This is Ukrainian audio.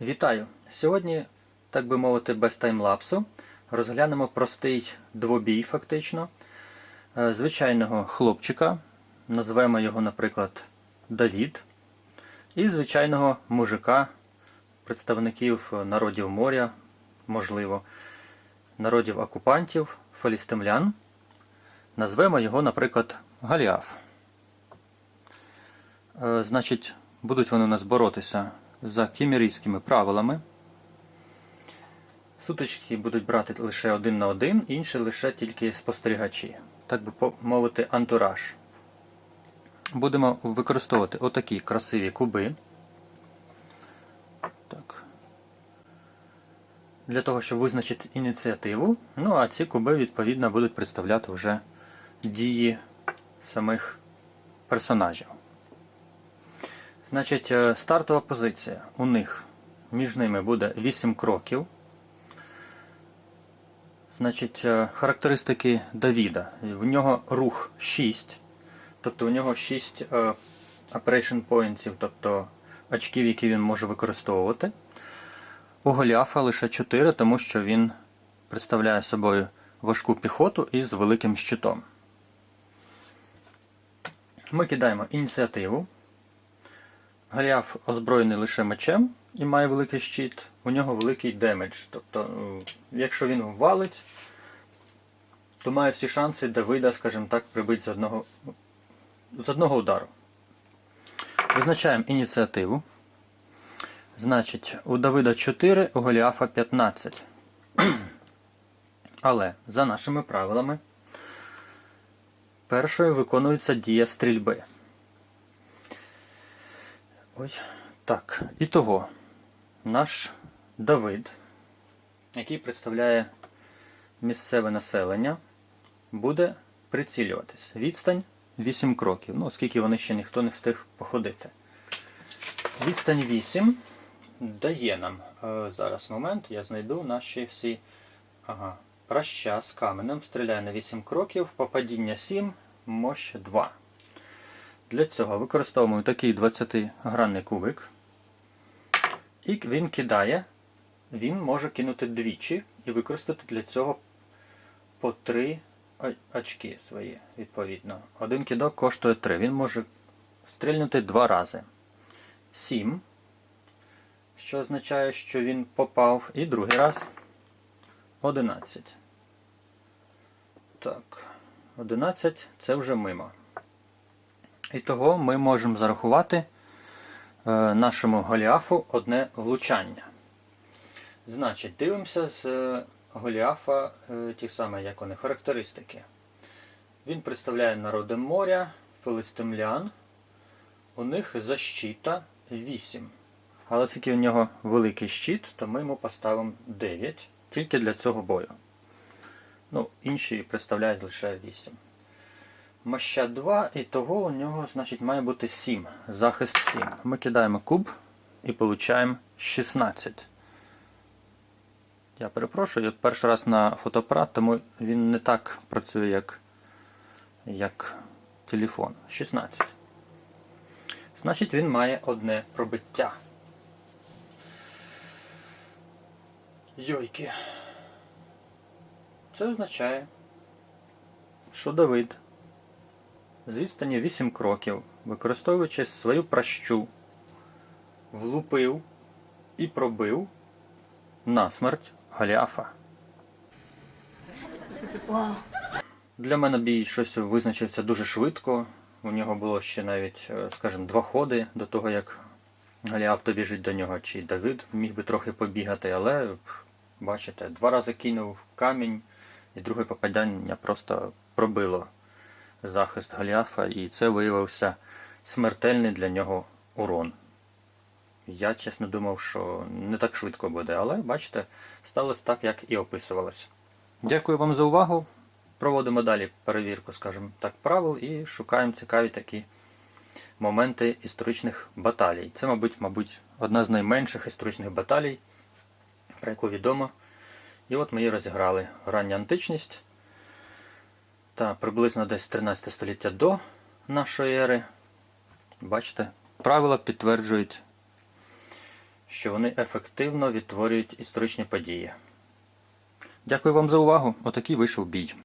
Вітаю! Сьогодні, так би мовити, без таймлапсу розглянемо простий двобій, фактично, е, звичайного хлопчика, назвемо його, наприклад, Давід, і звичайного мужика, представників народів моря, можливо, народів окупантів, фалістимлян. Назвемо його, наприклад, Галіаф. Е, Значить, будуть вони у нас боротися за кімерійськими правилами. Сутички будуть брати лише один на один, інші лише тільки спостерігачі. Так би мовити, антураж. Будемо використовувати отакі красиві куби. Так. Для того, щоб визначити ініціативу. Ну а ці куби, відповідно, будуть представляти вже дії самих персонажів. Значить, е, стартова позиція у них між ними буде 8 кроків. Значить, е, характеристики Давіда. В нього рух 6, тобто у нього 6 е, operation points, тобто очків, які він може використовувати. У Голіафа лише 4, тому що він представляє собою важку піхоту із великим щитом. Ми кидаємо ініціативу. Голіаф озброєний лише мечем і має великий щит, у нього великий демедж. Тобто, якщо він валить, то має всі шанси Давида, скажімо так, прибити з одного, з одного удару. Визначаємо ініціативу. Значить, у Давида 4, у Голіафа 15. Але за нашими правилами, першою виконується дія стрільби. Ой, так. І того, наш Давид, який представляє місцеве населення, буде прицілюватись. Відстань 8 кроків. Ну, оскільки вони ще ніхто не встиг походити. Відстань 8 дає нам. Е, зараз момент, я знайду наші всі. Ага. Праща з каменем стріляє на 8 кроків, попадіння 7, мощ 2. Для цього використовуємо такий 20-гранний кубик. І він кидає, він може кинути двічі і використати для цього по 3 очки свої, відповідно. Один кидок коштує 3. Він може стрільнути два рази. 7, що означає, що він попав. І другий раз 11. Так, 11 це вже мимо. І того ми можемо зарахувати е, нашому Голіафу одне влучання. Значить, дивимося з е, Голіафа е, ті самі, як вони, характеристики. Він представляє народи моря, филистимлян. У них защита 8. Але оскільки у нього великий щит, то ми йому поставимо 9 тільки для цього бою. Ну, інші представляють лише 8. Моща 2, і того у нього значить, має бути 7. Захист 7. Ми кидаємо куб і получаємо 16. Я перепрошую, перший раз на фотоапарат, тому він не так працює, як, як телефон. 16. Значить, він має одне пробиття. Йойки. Це означає, що Давид з відстані 8 кроків, використовуючи свою пращу, влупив і пробив насмерть Галіафа. Вау. Для мене бій щось визначився дуже швидко. У нього було ще навіть, е, скажімо, два ходи до того, як Галіаф добіжить до нього, чи Давид міг би трохи побігати, але бачите, два рази кинув камінь, і друге попадання просто пробило захист Галіафа, і це виявився смертельний для нього урон. Я чесно думав, що не так швидко буде, але бачите, сталося так, як і описувалось. Дякую вам за увагу. Проводимо далі перевірку, скажімо так, правил і шукаємо цікаві такі моменти історичних баталій. Це, мабуть, мабуть, одна з найменших історичних баталій, про яку відомо. І от ми її розіграли. Рання античність та приблизно десь 13 століття до нашої ери. Бачите, правила підтверджують що вони ефективно відтворюють історичні події. Дякую вам за увагу. Отакий вийшов бій.